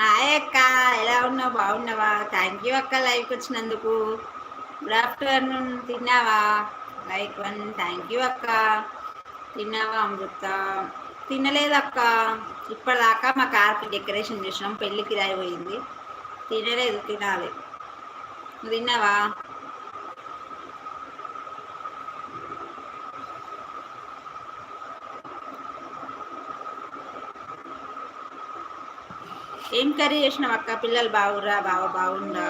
Hi అక్క ఎలా ఉన్నావు? బాగున్నావా? థ్యాంక్ యూ అక్క లైవ్కి వచ్చినందుకు. గుడ్ ఆఫ్టర్నూన్ తిన్నావా? లైక్ వన్ థ్యాంక్ యూ అక్క. తిన్నావా అమృత? తినలేదక్క ఇప్పటిదాకా మా కార్కి డెకరేషన్ చేసినాం పెళ్ళికి రాయిపోయింది తినలేదు తినాలి. నువ్వు తిన్నావా? ఏం కర్రీ చేసినావు అక్క? పిల్లలు బాగురా బావ బాగుందా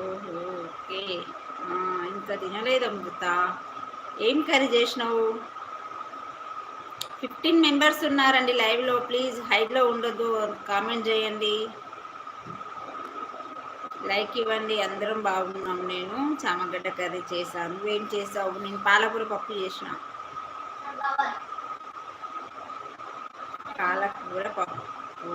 ఓకే. ఇంకా తినలేదు అమృత ఏం కర్రీ చేసినావు? ఫిఫ్టీన్ మెంబర్స్ ఉన్నారండి లైవ్లో. ప్లీజ్ హైట్లో ఉండొద్దు. కామెంట్ చేయండి. లైక్ ఇవ్వండి. అందరం బాగున్నాం నేను. చామగడ్డ కర్రీ చేశాను. ఏం చేసావు? నేను పాలకూర పప్పు చేసినా. పాలకూర పప్పు.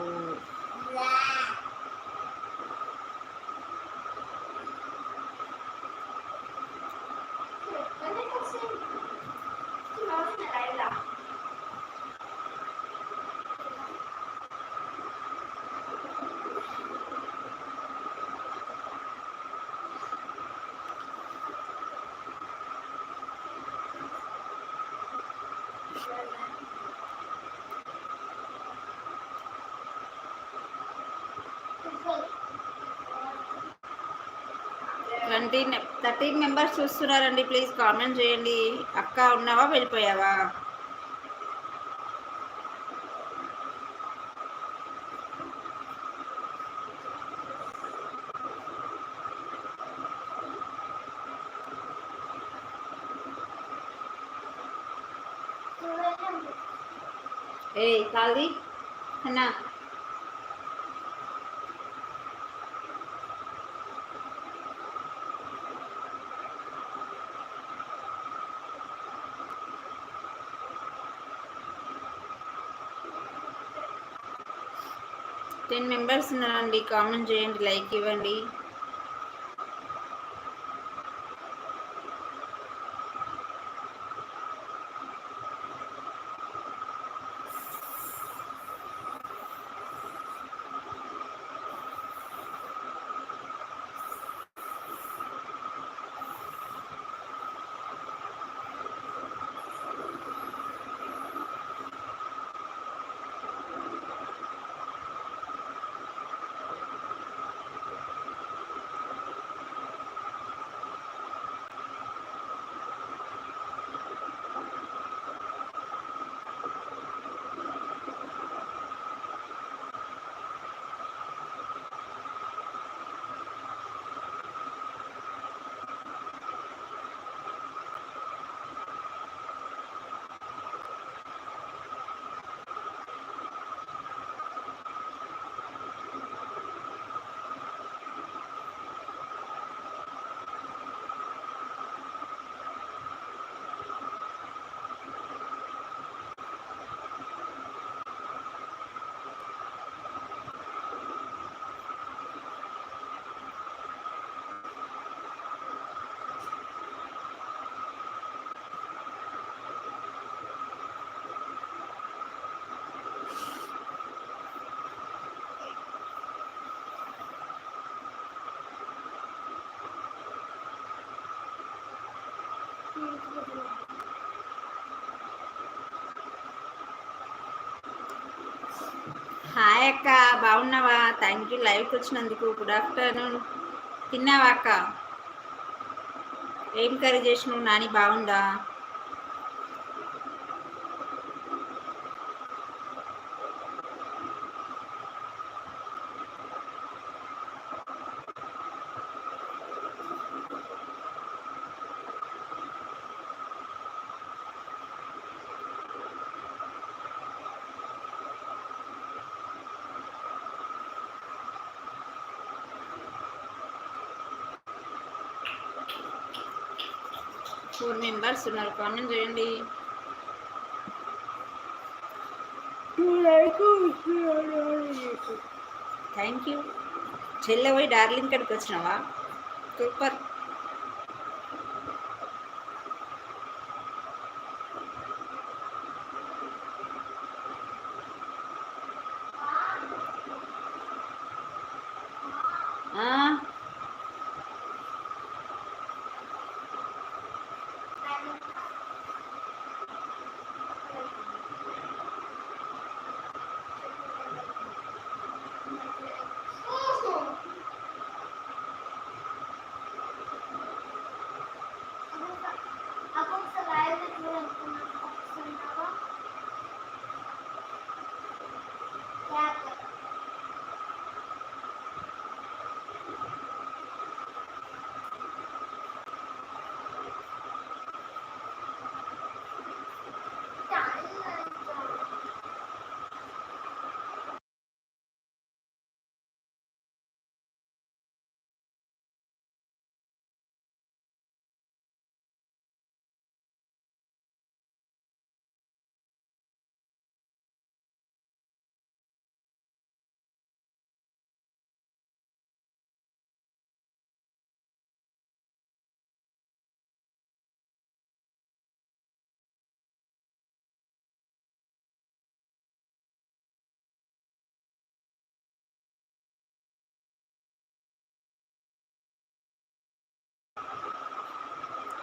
ట్వంటీ థర్టీన్ మెంబర్స్ చూస్తున్నారండి. ప్లీజ్ కామెంట్ చేయండి. అక్క ఉన్నావా? వెళ్ళిపోయావా? ఏ కాల్ది. అన్నా. టెన్ కామెంట్ చేయండి లైక్ ఇవ్వండి. హాయ్ అక్క బాగున్నావా? థ్యాంక్ యూ లైవ్కి వచ్చినందుకు గుడ్ ఆఫ్టర్నూన్ తిన్నావా అక్క? ఏం కర్రీ చేసినావు? నాని బాగుందా? ఫోర్ మెంబర్స్ ఉన్నారు కామెంట్ చేయండి. థ్యాంక్ యూ చెల్లె పోయి డార్లింగ్ కడికి వచ్చినావా? సూపర్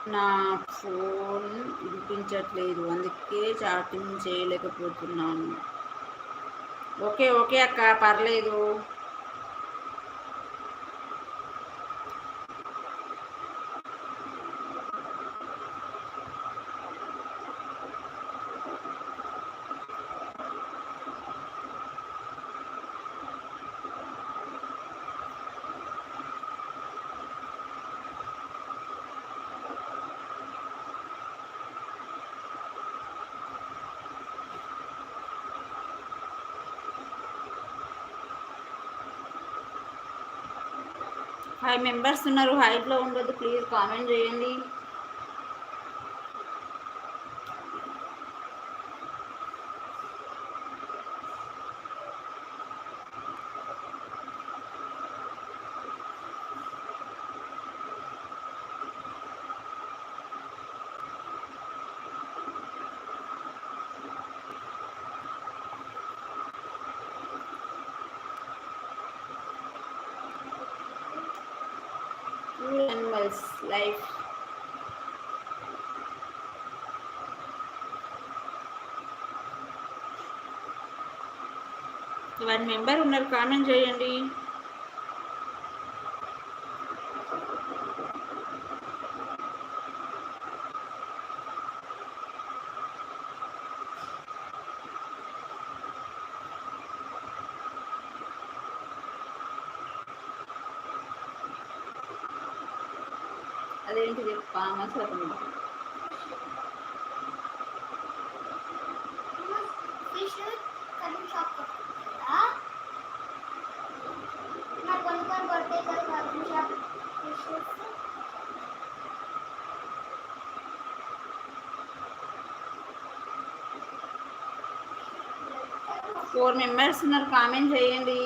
నా ఫోన్ వినిపించట్లేదు. అందుకే చాటింగ్ చేయలేకపోతున్నాను. ఓకే ఓకే అక్క పర్లేదు. ఫైవ్ మెంబర్స్ ఉన్నారు హైట్లో ఉండొద్దు ప్లీజ్ కామెంట్ చేయండి. Good animals life one member ఉన్నారు కామెంట్ చేయండి. షాప్ ఫిష్ ఫోర్ మెంబర్స్ ఉన్నారు కామెంట్ చేయండి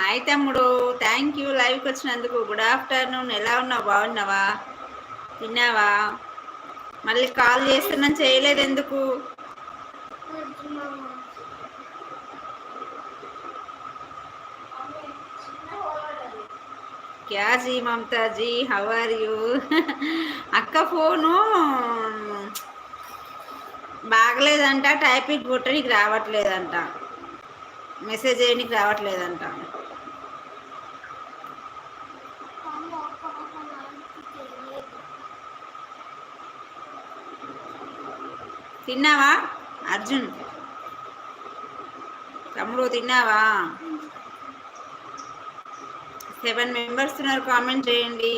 హాయ్ తమ్ముడు. థ్యాంక్ యూ లైవ్కి వచ్చినందుకు గుడ్ ఆఫ్టర్నూన్ ఎలా ఉన్నావు? బాగున్నావా? తిన్నావా? మళ్ళీ కాల్ చేస్తున్నాను చేయలేదు ఎందుకు? క్యా G Mamata ji? How are you అక్క ఫోను బాగలేదంట. టైపింగ్ కొట్టడానికి రావట్లేదంట. మెసేజ్ చేయడానికి రావట్లేదంట. తిన్నావా? అర్జున్. తమ్ముడు తిన్నావా? సెవెన్ మెంబర్స్ ఉన్నారు కామెంట్ చేయండి.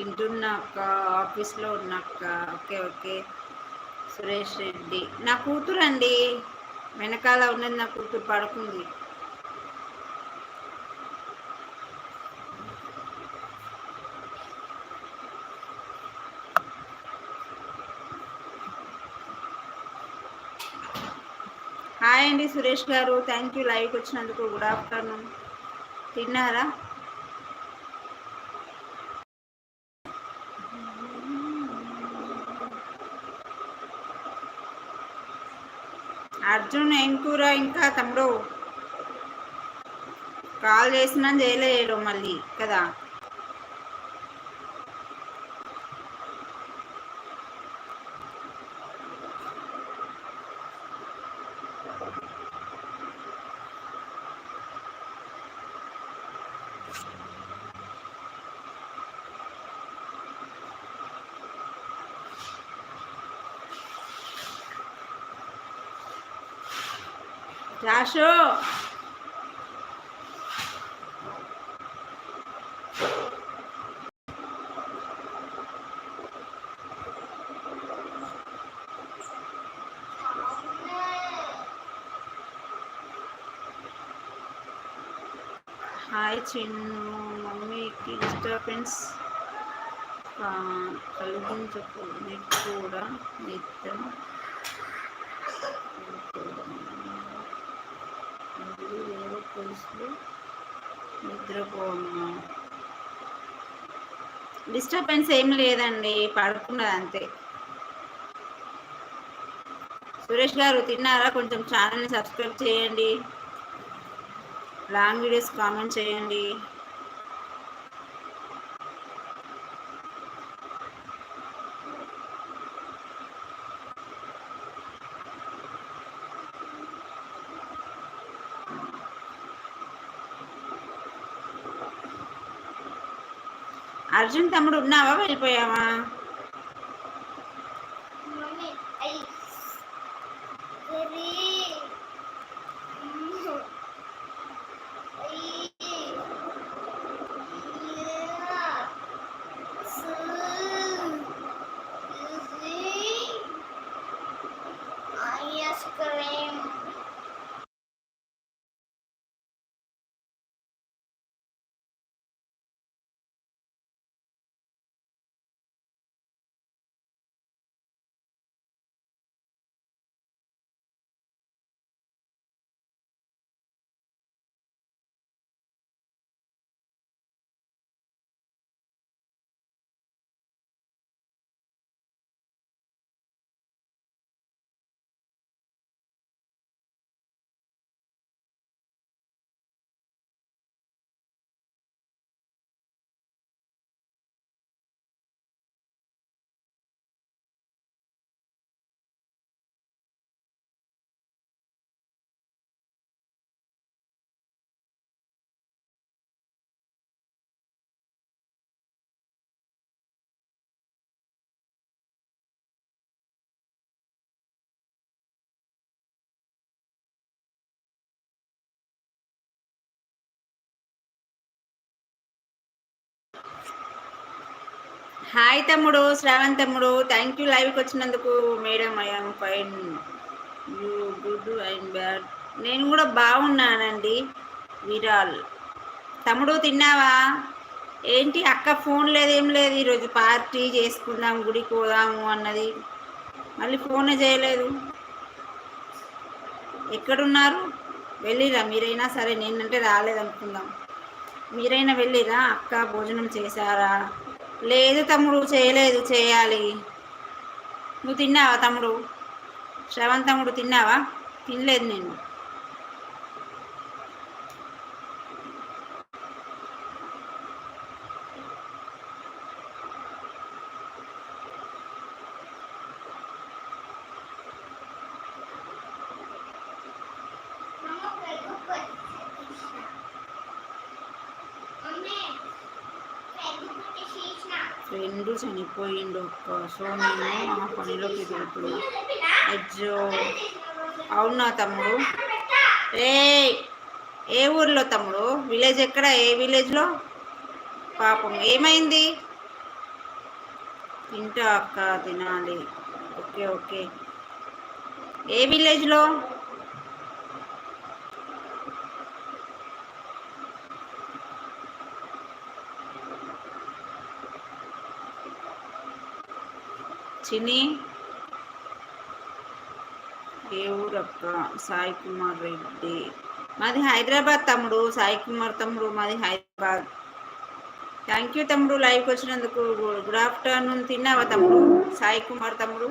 తింటున్నా అక్క ఆఫీస్లో ఉన్నా అక్క. Okay okay. సురేష్ రెడ్డి. నా కూతురు అండి వెనకాల ఉన్నది నా కూతురు పడుకుంది. హాయ్ అండి సురేష్ గారు. Thank you. లైవ్కి వచ్చినందుకు గుడ్ ఆఫ్టర్నూన్. తిన్నారా? అర్జున్ ఏం కూర? ఇంకా తమ్ముడు. కాల్ చేసినా చేయలేడు మళ్ళీ కదా? రాషు హాయ్ చిన్ను మమ్మీకి డిస్టర్బెన్స్ కలిగించకు నీకు కూడా నిత్యం మళ్ళీ వేరే పులుసులు నిద్రపోన్నా డిస్టర్బెన్స్ ఏం లేదండి పడుకున్నది అంతే. సురేష్ గారు తిన్నారా? కొంచెం ఛానల్ని సబ్స్క్రైబ్ చేయండి. లాంగ్ వీడియోస్ కామెంట్ చేయండి. అర్జున్ తమ్ముడు ఉన్నావా? వెళ్ళిపోయావా? హాయ్ తమ్ముడు శ్రావణ్ తమ్ముడు. థ్యాంక్ యూ లైవ్కి వచ్చినందుకు madam I am fine you good and bad నేను కూడా బాగున్నానండి. విరాల్. తమ్ముడు తిన్నావా? ఏంటి అక్క ఫోన్ లేదేం లేదు? ఈరోజు పార్టీ చేసుకుందాం గుడికి పోదాము అన్నది. మళ్ళీ ఫోనే చేయలేదు. ఎక్కడున్నారు? వెళ్ళిరా మీరైనా సరే. నేనంటే రాలేదనుకుందాం. మీరైనా వెళ్ళిరా? అక్క భోజనం చేశారా? లేదు తమ్ముడు చేయలేదు చేయాలి. నువ్వు తిన్నావా తమ్ముడు? శ్రవణ్ తమ్ముడు తిన్నావా? తినలేదు నేను పోయిండు. సో నేను ఆ పనిలోకి దిగుతున్నా. అజ్జో! అవునా తమ్ముడు? ఏ ఏ ఊర్లో తమ్ముడు? విలేజ్ ఎక్కడ? ఏ విలేజ్లో? పాపం ఏమైంది? తింటా అక్క తినాలి. Okay okay. ఏ విలేజ్లో? చిన్ని ఏ ఊరక్క సాయి కుమార్ రెడ్డి. మాది హైదరాబాద్ తమ్ముడు సాయి కుమార్ తమ్ముడు మాది హైదరాబాద్. థ్యాంక్ యూ తమ్ముడు లైవ్కి వచ్చినందుకు గుడ్ ఆఫ్టర్నూన్. తిన్నావా తమ్ముడు? సాయి కుమార్ తమ్ముడు.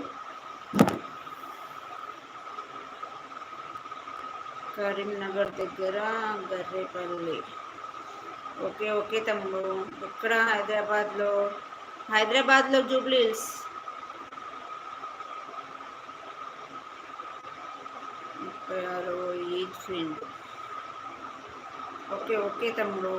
కరీంనగర్ దగ్గర గర్రేపల్లి. ఓకే ఓకే తమ్ముడు. ఎక్కడ హైదరాబాద్లో? హైదరాబాద్లో జూబ్లీ హిల్స్ ముప్పై ఏజ్ ఫ్రెండ్ ఓకే ఓకే తమ్ముడు.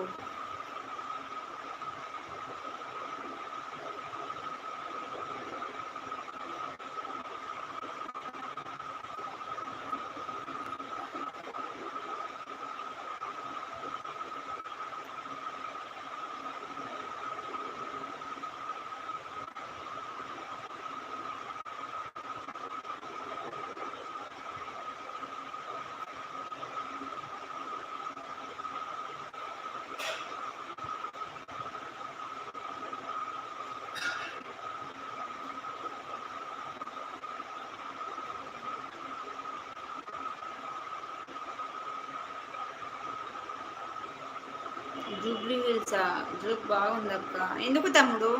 జూబ్లీ హిల్సా? జోక్ బాగుంది అక్క ఎందుకు తమ్ముడు?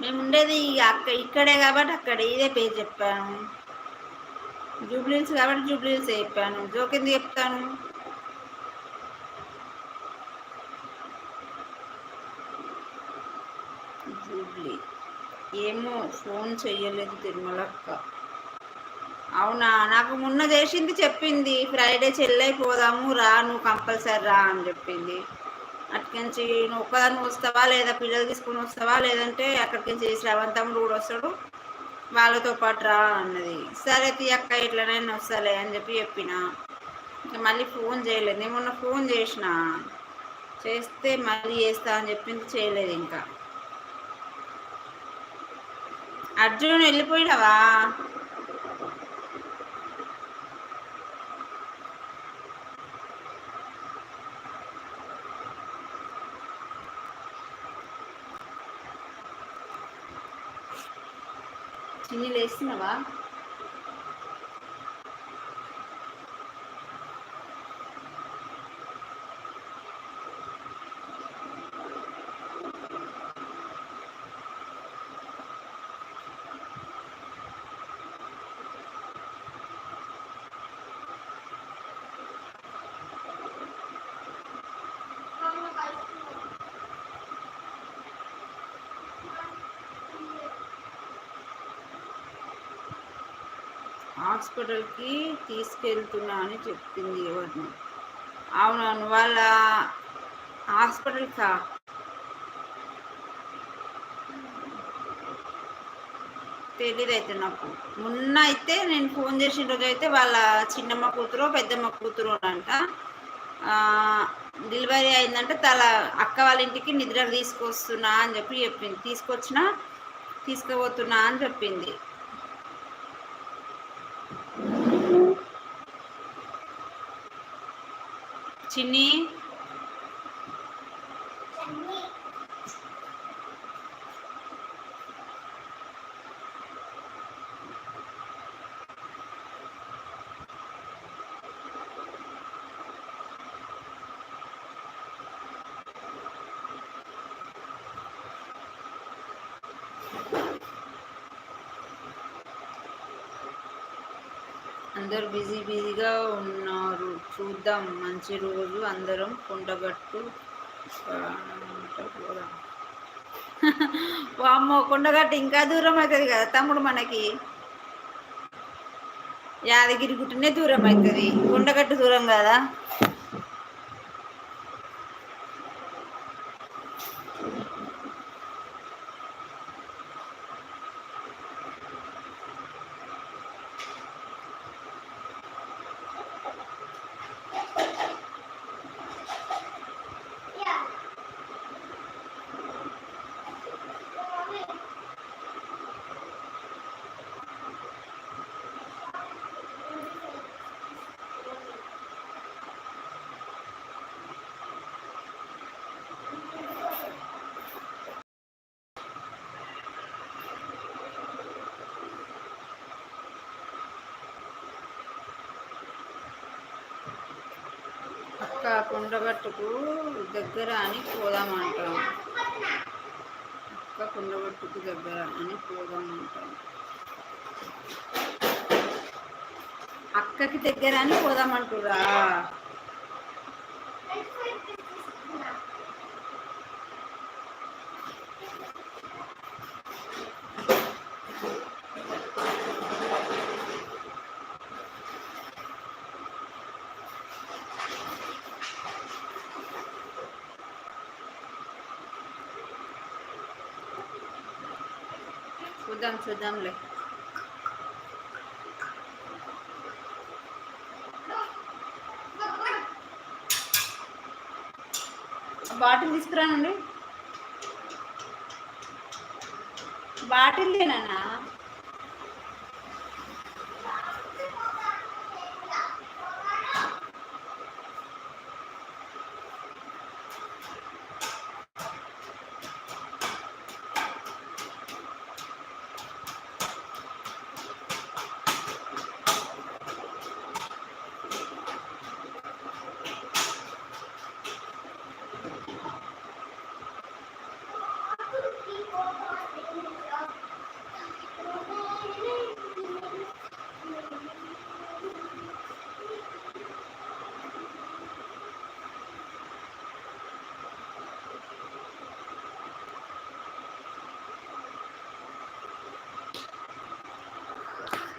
మేము ఉండేది అక్క ఇక్కడే కాబట్టి అక్కడ ఇదే పేరు చెప్పాను. జూబ్లీ హిల్స్ కాబట్టి జూబ్లీ హిల్స్ చెప్పాను. జోక్ ఎందుకు చెప్తాను? జూబ్లీ. ఏమో ఫోన్ చెయ్యలేదు తిరుమలక్క. అవునా? నాకు మొన్న చేసింది చెప్పింది. ఫ్రైడే చెల్లై పోదాము రా నువ్వు కంపల్సరీ రా అని చెప్పింది. అటుకించి నువ్వు ఒక్కదాన్ని వస్తావా లేదా? పిల్లలు తీసుకుని వస్తావా? లేదంటే అక్కడికి చేసి రవంతమ్ముడు కూడా వస్తాడు. వాళ్ళతో పాటు రా అన్నది. సరే తీయక్క ఎట్లనైనా వస్తాలే అని చెప్పి చెప్పిన. ఇంకా మళ్ళీ ఫోన్ చేయలేదు. నేను మొన్న ఫోన్ చేసిన. చేస్తే మళ్ళీ చేస్తా అని చెప్పింది చేయలేదు ఇంకా. అర్జున్ వెళ్ళిపోయినావా? చిన్ని లేస్తున్నావా హాస్పిటల్కి తీసుకెళ్తున్నా అని చెప్పింది ఎవరిని? అవునవును వాళ్ళ హాస్పిటల్కా? తెలియదు అయితే నాకు. మొన్న అయితే నేను ఫోన్ చేసిన రోజు అయితే వాళ్ళ చిన్నమ్మ కూతురు పెద్దమ్మ కూతురు అంట డెలివరీ అయిందంటే తల అక్క వాళ్ళ ఇంటికి నిద్ర తీసుకొస్తున్నా అని చెప్పి చెప్పింది. తీసుకొచ్చినా తీసుకుపోతున్నా అని చెప్పింది. చిన్ని చెన్ని అందరూ బిజీ బిజీగా ఉన్నారు చూద్దాం. మంచి రోజు అందరం కొండగట్టు వామ్మో కొండగట్టు ఇంకా దూరం అవుతుంది కదా తమ్ముడు మనకి. యాదగిరి గుట్టనే దూరం అవుతుంది. కొండగట్టు దూరం కదా? అక్క కుండగట్టుకు దగ్గర అని పోదాం అంటాం అక్క కుండగట్టుకు దగ్గర అని పోదాం అంటాం అక్కకి దగ్గర అని పోదామంటురా. చూద్దాం చూద్దాంలే. బాటిల్ తీసుకురానండి. బాటిల్ లేనా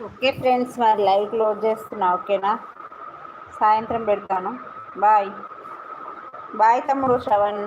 ఓకే ఫ్రెండ్స్ మరి లైవ్ క్లోజ్ చేస్తున్నా ఓకేనా? సాయంత్రం పెడతాను. బాయ్. బాయ్ తమ్ముడు శ్రవణ్.